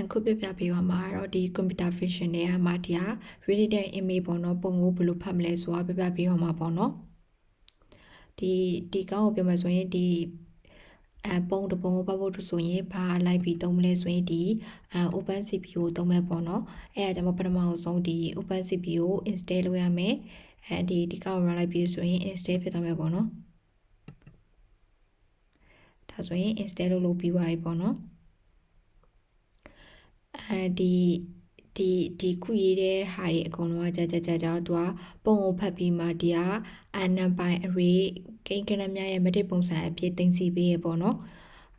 အခုပြပြပေးပါမှာတော့ဒီ computer vision နဲ့အမှတရား reading image ပေါ့နော်ပုံကိုဘယ်လိုဖတ်မလဲဆိုတာပြပြပေးပါမှာပေါ့နော်ဒီဒီကောင်းကိုပြောမယ်ဆိုရင်ဒီအပုံတပုံကိုပတ်ဖို့ဆိုရင်ဘာလိုက်ပြီးသုံးမလဲဆိုရင်ဒီအ open cpu ကိုသုံးမယ်ပေါ့နော်အဲအကြောင့်ပထမအောင်ဆုံးဒီ open cpu ကို install လုပ်ရမယ်အဲဒီဒီကောင်းကို run လိုက်ပြီးဆိုရင် install ဖြစ်သွားမယ်ပေါ့နော်ဒါဆိုရင် install လုပ်လို့ပြီးသွားပြီပေါ့နော် အဲဒီဒီဒီခုရေးတဲ့ဟာတွေအကုန်လုံးကကြာကြာကြာကြာသူကပုံကိုဖတ်ပြီးမှဒီကအနံပိုင်း array ကိန်းကနမြရဲ့ matrix ပုံစံအဖြစ်သိသိပေးရပေါ့နော်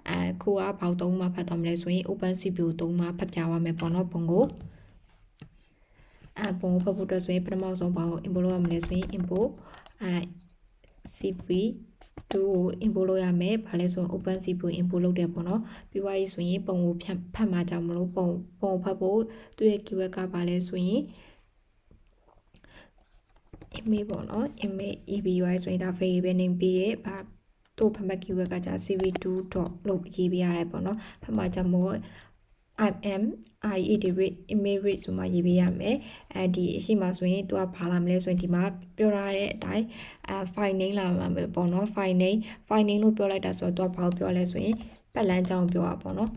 အခုကဘောက်သုံးမှဖတ်တော့မလဲဆိုရင် open cpu သုံးမှဖတ်ပြရမယ်ပေါ့နော်ပုံကိုအပုံကိုဖတ်ဖို့အတွက်ဆိုရင်ပထမဆုံးဘောက်ကို import လုပ်ရမလဲဆိုရင် import အဲ cv 2ကို import လုပ်ရမယ်။ဘာလဲဆိုရင် open cpu import လုပ်တယ်ပေါ့နော်။ပြီးသွားပြီဆိုရင်ပုံကိုဖတ်ဖတ်မှကြောင်မလို့ပုံပုံဖတ်ဖို့သူ့ရဲ့ keyword ကဘာလဲဆိုရင် image ပေါ့နော် image eby ဆိုရင်ဒါ variable name ပြီးရဲ့ဘာတို့ဖတ်မှတ် keyword ကじゃ cv2. လို့ရေးပြရရပေါ့နော်။ဖတ်မှကြောင်မို့ im i rate image rate ဆိုမှရေးပေးရမယ်အဲဒီအရှိမဆိုရင်သူကဘာလာမလဲဆိုရင်ဒီမှာပြောရတဲ့အတိုင်းအဲ file name လာမှာပဲပေါ့နော် file name file name လို့ပြောလိုက်တာဆိုတော့သူကဘာကိုပြောလဲဆိုရင်ပတ်လန်းကြောင်းပြောတာပေါ့နော်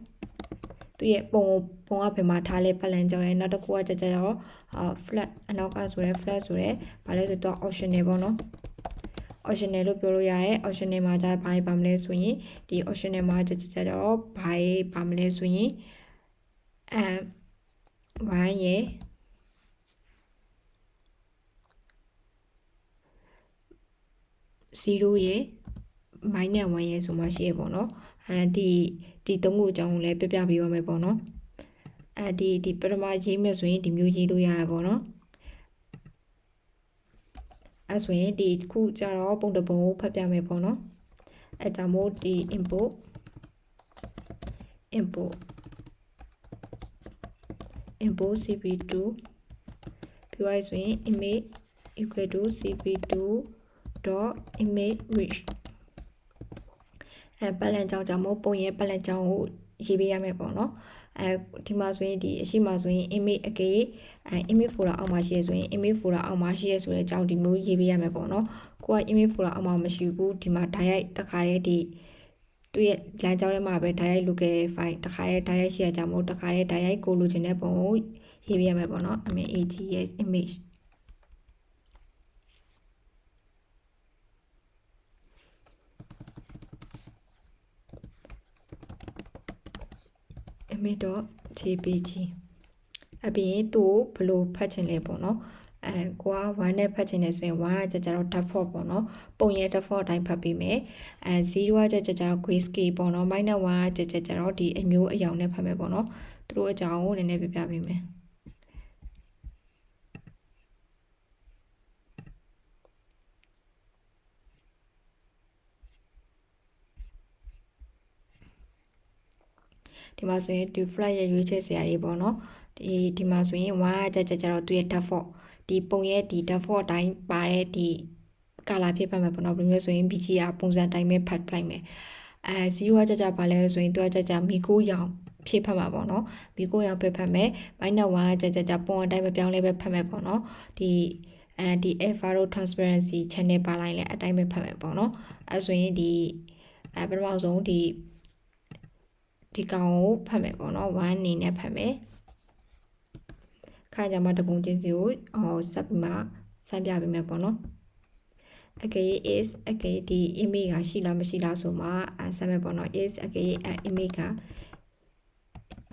သူရဲ့ပုံပုံကဘယ်မှာထားလဲပတ်လန်းကြောင်းရဲ့နောက်တစ်ခုကကြကြတော့ flat အနောက်ကဆိုရဲ flat ဆိုရဲဘာလဲဆိုတော့ optional ပေါ့နော် optional လို့ပြောလို့ရတယ် optional မှာじゃဘာပါမလဲဆိုရင်ဒီ optional မှာကြကြတော့ဘာပါမလဲဆိုရင် အဲ1ရယ် 0ရယ် minus 1ရယ်ဆိုမှရှိရပေါ့နော်အဲဒီဒီသုံးခုအကြောင်းကိုလည်းပြပြပေးပါမယ်ပေါ့နော်အဲဒီဒီပထမရေးမယ်ဆိုရင်ဒီမျိုးရေးလို့ရရပေါ့နော်အဲဆိုရင်ဒီခုကြတော့ပုံတပုံကိုဖတ်ပြမယ်ပေါ့နော်အဲကြောင့်မို့ဒီ import import import cv2 ပြီးသွားဆိုရင် image equal to cv2 dot image reach အဲပတ်လန်ကြောင်းကြောင့်မို့ပုံရဲ့ပတ်လန်ကြောင်းကိုရေးပေးရမယ်ပေါ့နော်အဲဒီမှာဆိုရင်ဒီအရှိမဆိုရင် image အကေအဲ image folder အောက်မှာရှိရဆိုရင် image folder အောက်မှာရှိရဆိုတဲ့အကြောင်းဒီမျိုးရေးပေးရမယ်ပေါ့နော်ကိုက image folder အောက်မှာမရှိဘူးဒီမှာ direct တခါတည်းဒီ သူ့ရဲ့လမ်းကြောင်းထဲမှာပဲ direct local file တခါတည်း direct ရှိရကြမို့တခါတည်း direct ကိုလိုချင်တဲ့ပုံကိုရေးပြရမယ်ပေါ့နော် images image image.jpg အပြင်သူ့ဘလို့ဖတ်ချင်လဲပေါ့နော် အဲကိုက1နဲ့ဖတ်ချင်နေဆိုရင်1ကကြကြတော့ default ပေါ့နော်ပုံရဲ့ default အတိုင်းဖတ်ပြီးမယ်အဲ0ကကြကြကြတော့ grayscale ပေါ့နော် minus 1ကကြကြကြတော့ဒီအမျိုးအယောင်နဲ့ဖတ်မယ်ပေါ့နော်သူတို့အကြောင်းကိုနည်းနည်းပြပြပေးမယ်ဒီမှာဆိုရင်ဒီ flat ရဲ့ရွေးချယ်စရာတွေပေါ့နော်ဒီဒီမှာဆိုရင်1ကကြကြကြတော့သူရဲ့ default ဒီပုံရဲ့ဒီ default အတိုင်းပါတဲ့ဒီ color ဖြစ်ဖတ်မယ်ပေါ့နော်ဘယ်လိုမျိုးဆိုရင် BGR ပုံစံတိုင်းပဲဖတ်လိုက်မယ်အဲ0ကကြကြပါလဲဆိုရင်သူကကြကြမီကိုရောင်ဖြည့်ဖတ်မှာပေါ့နော်မီကိုရောင်ပဲဖတ်မယ် minus 1ကကြကြကြပုံအတိုင်းပဲပြောင်းလဲပဲဖတ်မယ်ပေါ့နော်ဒီအဲဒီ alpha transparency channel ပါလိုက်လဲအတိုင်းပဲဖတ်မယ်ပေါ့နော်အဲဆိုရင်ဒီအဲပထမဆုံးဒီဒီကောင်ကိုဖတ်မယ်ပေါ့နော်1အနေနဲ့ဖတ်မယ် ခါကြမှာတပုံချင်းစီကိုဟောဆက်ပြီးမှစမ်းပြပေးမယ်ပေါ့နော်အကေ is အကေဒီ image ကရှိလားမရှိလားဆိုမှဆမ်းမယ်ပေါ့နော် is အကေ image က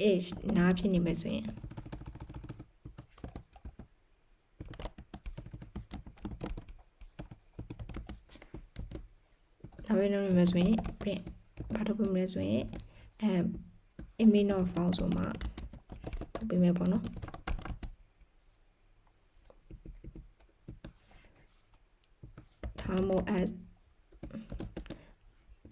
is နားဖြစ်နေမယ်ဆိုရင်နောက်ပြီးတော့မယ်ဆိုရင် print ဘာလို့ပြမလဲဆိုရင်အဲ image not found ဆိုမှထုတ်ပေးမယ်ပေါ့နော် ဒါမှမဟုတ် as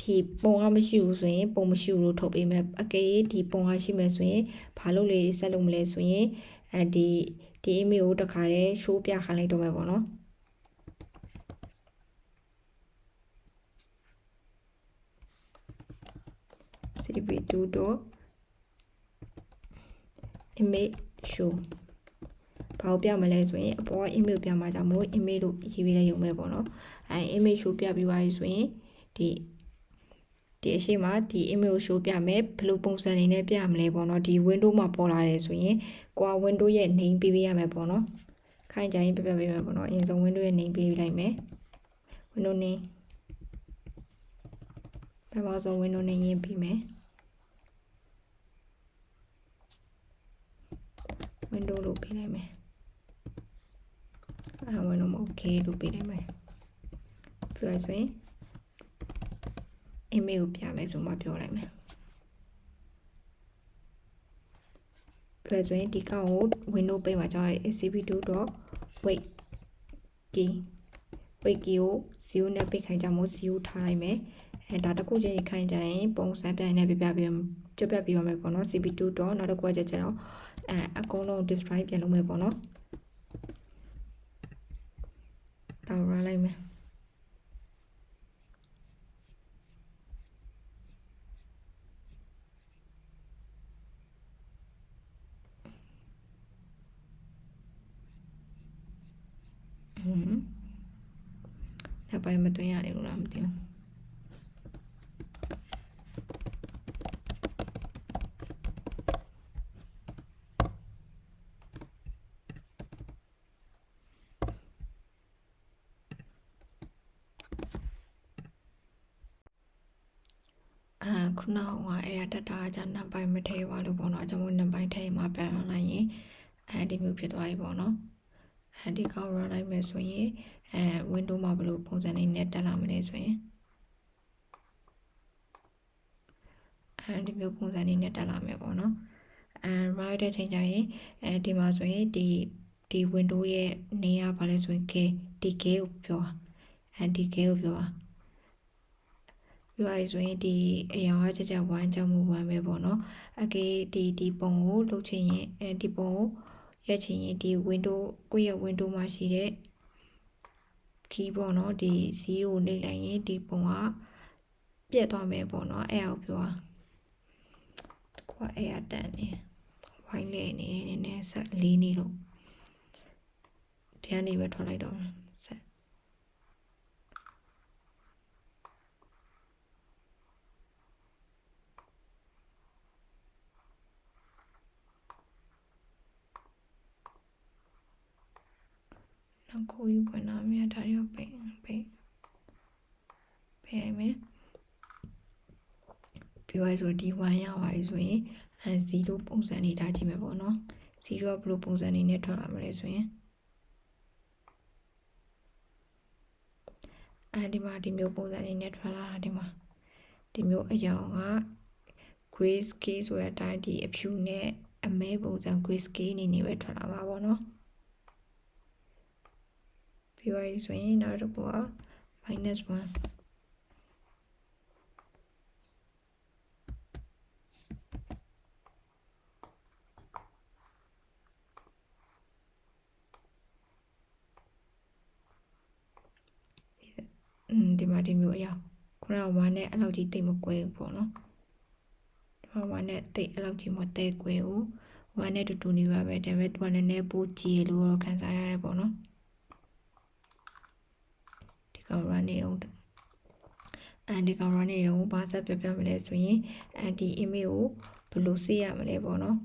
ဒီပုံကမရှိဘူးဆိုရင်ပုံမရှိဘူးလို့ထုတ်ပေးမယ်အကေဒီပုံကရှိမယ်ဆိုရင်ဘာလို့လေဆက်လို့မလဲဆိုရင်အဲဒီဒီ image ကိုတခါတည်း show ပြခိုင်းလိုက်တော့မယ်ပေါ့နော် cv2 တော့ image show ဘာကိုပြမလဲဆိုရင်အပေါ်က image ပြမှာကြောင့်မို့ image လို့ရေးပေးလိုက်ရုံပဲပေါ့နော်အဲ image show ပြပြီးသွားပြီဆိုရင်ဒီဒီအရှိမဒီ image ကို show ပြမယ်ဘယ်လိုပုံစံနေနဲ့ပြမလဲပေါ့နော်ဒီ window မှာပေါ်လာတယ်ဆိုရင်ကိုက window ရဲ့ name ပေးပေးရမယ်ပေါ့နော်ခိုင်းကြရင်ပြပြပေးမယ်ပေါ့နော်အရင်ဆုံး window ရဲ့ name ပေးလိုက်မယ် window name ပထမဆုံး window name ရေးပြီးမယ် window လို့ပေးလိုက်မယ် အဲ window မှာ okay လို့ပေးလိုက်မယ်ပြီးတော့ဆိုရင် email ကိုပြမယ်ဆိုမှပြောလိုက်မယ်ပြီးတော့ဆိုရင်ဒီကောင်ကို window ပိတ်မှာကြောင်း acp2.wait key wait key ကို0နဲ့ပိတ်ခိုင်းကြမို့0ထားလိုက်မယ်အဲဒါတစ်ခုချင်းခိုင်းကြရင်ပုံစံပြိုင်နဲ့ပြပြပြီးပြပြပြီးရမယ်ပေါ့နော် cp2. နောက်တစ်ခုကကျတော့အဲအကုန်လုံး destroy ပြန်လုပ်မယ်ပေါ့နော် တောင်းရလိုက်မယ်ဟွန်းနောက်ပိုင်းမတွင်ရတယ်လို့လားမသိဘူးအာခုနကအဲ့ရ တက်တာကကြာနံပိုင်မထဲပါလို့ပေါ့နော်အကြောင်းနံပိုင်ထဲမှာပြန်လာလိုက်ရင်အဲဒီမျိုးဖြစ်သွားပြီပေါ့နော်အဲဒီကောက်ရလိုက်မယ်ဆိုရင်အဲ window မှာဘယ်လိုပုံစံလေးနဲ့တက်လာမလဲဆိုရင်အဲဒီမျိုးပုံစံလေးနဲ့တက်လာမယ်ပေါ့နော်အဲ right တဲ့ချိန်ကျရင်အဲဒီမှာဆိုရင်ဒီဒီ window ရဲ့နေရာဘာလဲဆိုရင် k ဒီ k ကိုပြောအဲဒီ k ကိုပြောပါ ပြောရဆိုရင်ဒီအရာကကြကြဝမ်းကြောင့်မဝမ်းပဲပေါ့နော်အကေဒီဒီပုံကိုလုပ်ချင်ရင်အဲဒီပုံကိုရက်ချင်ရင်ဒီ window ကိုယ့်ရဲ့ window မှာရှိတဲ့ key ပေါ့နော်ဒီ0နှိပ်လိုက်ရင်ဒီပုံကပြတ်သွားမယ်ပေါ့နော်အဲ့အောင်ပြောတာတကွာအဲ့အတန်နေဝိုင်းလေနေနေနေဆက်လေးနေလို့တရားနေပဲထွက်လိုက်တော့ဆက် နောက်ကိုယူပွင့်လာမြတ်ဒါရောပိတ်ပိတ်ပိတ်မယ်ပြောရဆိုဒီ1ရပါပြီဆိုရင်အဲ0ပုံစံနေထားကြည့်မယ်ပေါ့နော်0ကဘယ်လိုပုံစံနေနဲ့ထွက်လာမလဲဆိုရင်အဲဒီမှာဒီမျိုးပုံစံနေနဲ့ထွက်လာတာဒီမှာဒီမျိုးအယောင်က gray scale ဆိုတဲ့အတိုင်းဒီအဖြူနဲ့အမဲပုံစံ gray scale နေနေပဲထွက်လာမှာပေါ့နော် ပြီးသွားပြီဆိုရင်နောက်တစ်ခုက minus 1อืมဒီမှာဒီမျိုးအရာခုနက1နဲ့အဲ့လောက်ကြီးတိတ်မကွဲဘူးပေါ့နော်ဒီမှာ1နဲ့တိတ်အဲ့လောက်ကြီးမတဲကွဲဘူး1နဲ့တူတူနေပါပဲဒါပေမဲ့1နဲ့နည်းပိုကြီးလို့တော့ခံစားရတယ်ပေါ့နော် ကောင် run နေတော့အဲဒီကောင် run နေတော့ဘာဆက်ပြပြမလဲဆိုရင်အဲဒီ image ကိုဘယ်လိုစေးရမလဲပေါ့နော်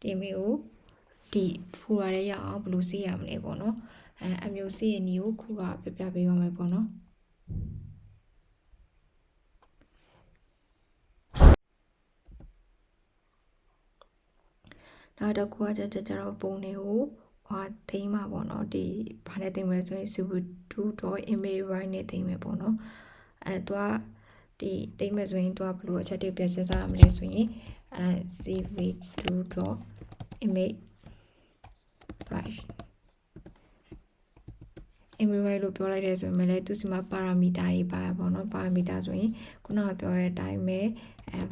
ဒီ image ကိုဒီ folder ထဲရအောင်ဘယ်လိုစေးရမလဲပေါ့နော်အဲအမျိုးစေးရနည်းကိုခုကပြပြပေးရမယ်ပေါ့နော် နောက်တစ်ခုကကြကြကြတော့ပုံတွေကိုဟာသိမ်းမှာပေါ့နော်ဒီဘာနဲ့သိမ်းမလဲဆိုရင် subu2.image right နဲ့သိမ်းမယ်ပေါ့နော်အဲတော့ဒီသိမ်းမယ်ဆိုရင်တော့ဘလို့အချက်တွေပြန်စဉ်းစားရမလဲဆိုရင်အဲ cv2.image right image လို့ပြောလိုက်တယ်ဆိုရင်လည်းသူစီမှာ parameter တွေပါပါပေါ့နော် parameter ဆိုရင်ခုနကပြောတဲ့အတိုင်းပဲအဲ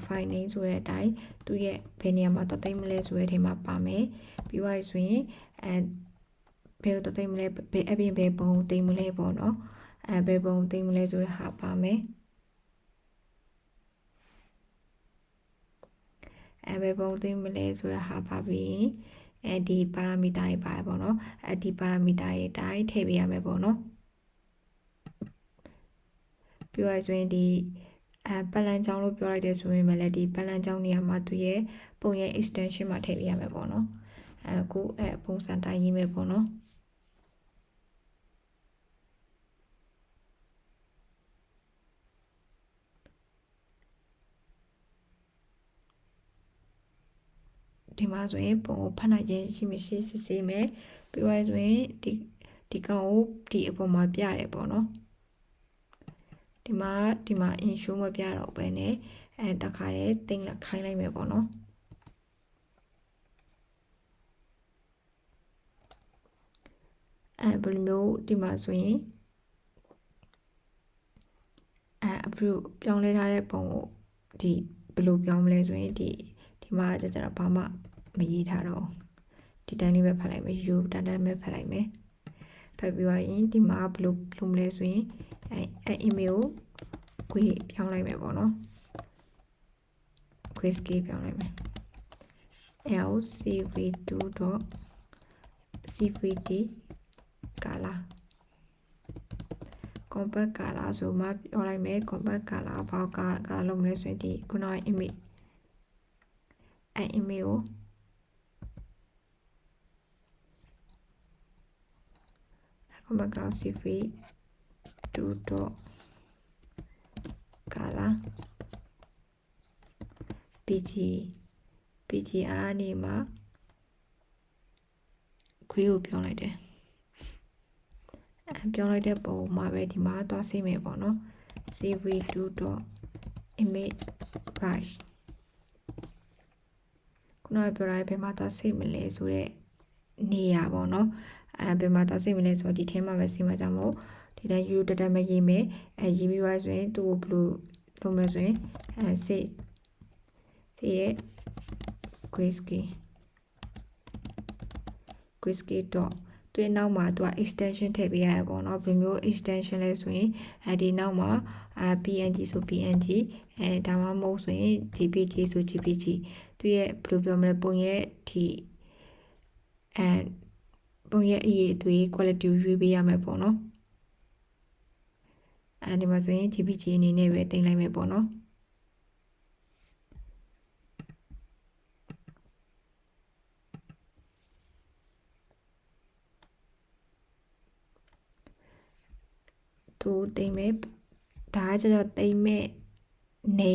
file name ဆိုတဲ့အတိုင်းသူရဲ့ဘယ်နေရာမှာတသိမ့်မလဲဆိုတဲ့အထဲမှာပါမယ်ပြီးသွားပြီဆိုရင်အဲဘယ်တော့သိမ့်မလဲဘယ်အပြင်ဘယ်ပုံသိမ့်မလဲပေါ့နော်အဲဘယ်ပုံသိမ့်မလဲဆိုတဲ့ဟာပါမယ်အဲဘယ်ပုံသိမ့်မလဲဆိုတဲ့ဟာပါပြီးအဲဒီပါရာမီတာတွေပါတယ်ပေါ့နော်အဲဒီပါရာမီတာတွေတိုင်းထည့်ပေးရမယ်ပေါ့နော်ပြီးတော့ဆိုရင်ဒီ အဲပတ်လန်းချောင်းလို့ပြောလိုက်တယ်ဆိုရင်လည်းဒီပတ်လန်းချောင်းနေရာမှာသူရဲ့ပုံရဲ့ extension မှာထည့်ပေးရမယ်ပေါ့နော်အဲအခုအဲပုံစံတိုင်းရေးမယ်ပေါ့နော်ဒီမှာဆိုရင်ပုံကိုဖတ်နိုင်ခြင်းရှိမရှိစစ်ဆေးမယ်ပြီးတော့ဆိုရင်ဒီဒီကောင်ကိုဒီအပေါ်မှာပြရတယ်ပေါ့နော် ဒီမှာဒီမှာ insure မပြတော့ဘဲနဲ့အဲတခါတည်းတင်လက်ခိုင်းလိုက်မယ်ပေါ့နော်အဲဘယ်လိုမျိုးဒီမှာဆိုရင်အဲအပြုပြောင်းလဲထားတဲ့ပုံကိုဒီဘယ်လိုပြောင်းမလဲဆိုရင်ဒီဒီမှာကျကျတော့ဘာမှမရေးထားတော့ဒီတိုင်းလေးပဲဖတ်လိုက်မယ်ယူတန်တန်ပဲဖတ်လိုက်မယ် ဖတ်ပြီးတော့ရင်ဒီမှာဘယ်လိုဘယ်လိုမလဲဆိုရင်အဲအဲ email ကိုခွေပြောင်းလိုက်မယ်ပေါ့နော်ခွေ scale ပြောင်းလိုက်မယ် lcv2.cvd color compact color ဆိုမှပြောလိုက်မယ် compact color ဘောက်က color လုံးမလဲဆိုရင်ဒီခုနက image အဲ image ကိုအခု background cv 2. color pg pgr နေမှာခွေးကိုပြောင်းလိုက်တယ်အဲပြောင်းလိုက်တဲ့ပုံမှာပဲဒီမှာသွားစိမယ်ပေါ့နော် cv2.image brush ခုနကပြောထားတဲ့ဘယ်မှာသွားစိမလဲဆိုတော့နေရပေါ့နော် အဲဘယ်မှာသွားစိမလဲဆိုတော့ဒီထဲမှာပဲစိမှာကြောင့်မို့ဒီတိုင်း u တက်တက်မရေးမယ်အဲရေးပြီးသွားဆိုရင်သူ့ကိုဘယ်လိုလုပ်မလဲဆိုရင်အဲစိစိတဲ့ grayscale grayscale dot သူ့နောက်မှာသူက extension ထည့်ပေးရတယ်ပေါ့နော်ဘယ်မျိုး extension လဲဆိုရင်အဲဒီနောက်မှာအာ PNG ဆို PNG အဲဒါမှမဟုတ်ဆိုရင် GPG ဆို GPG သူရဲ့ဘယ်လိုပြောမလဲပုံရဲ့ဒီအဲ ပုံရဲ့အရေးအသွေး quality ကိုရွေးပေးရမယ်ပေါ့နော်အဲဒီမှာဆိုရင် GPG အနေနဲ့ပဲတင်လိုက်မယ်ပေါ့နော်သူတိမ်မဲ့ဒါကကျတော့တိမ်မဲ့နေ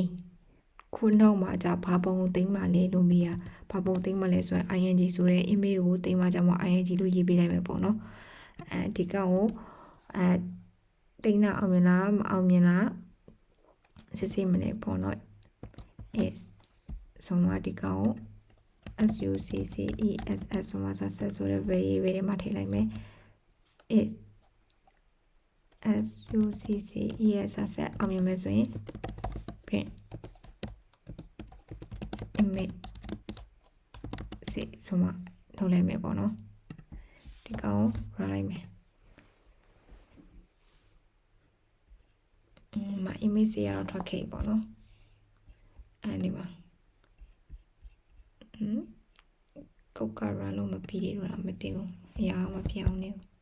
ခုနောက်မှာじゃဘာပုံကိုတိမ်မှလဲလို့မေးရဘာပုံတိမ်မှလဲဆိုရင် ing ဆိုတဲ့ image ကိုတိမ်မှကြမှာ ing လို့ရေးပေးလိုက်မယ်ပေါ့နော်အဲဒီကောင်ကိုအဲတိမ်တာအောင်မြင်လားမအောင်မြင်လားစစ်စစ်မလဲပေါ့နော် is ဆိုမှဒီကောင်ကို success ဆိုမှ success ဆိုတဲ့ variable မှာထည့်လိုက်မယ် is s u c c e s ဆက်အောင်မြင်မယ်ဆိုရင် print image စေဆိုမှလုပ်လိုက်မယ်ပေါ့နော်ဒီကောင်ကိုရလိုက်မယ်အင်းမ image စေရတော့ထွက်ခဲ့ပေါ့နော်အဲဒီမှာဟမ်ကုတ်ကရန်လို့မပြီးသေးလို့လားမသိဘူးအရာမပြောင်းနေဘူး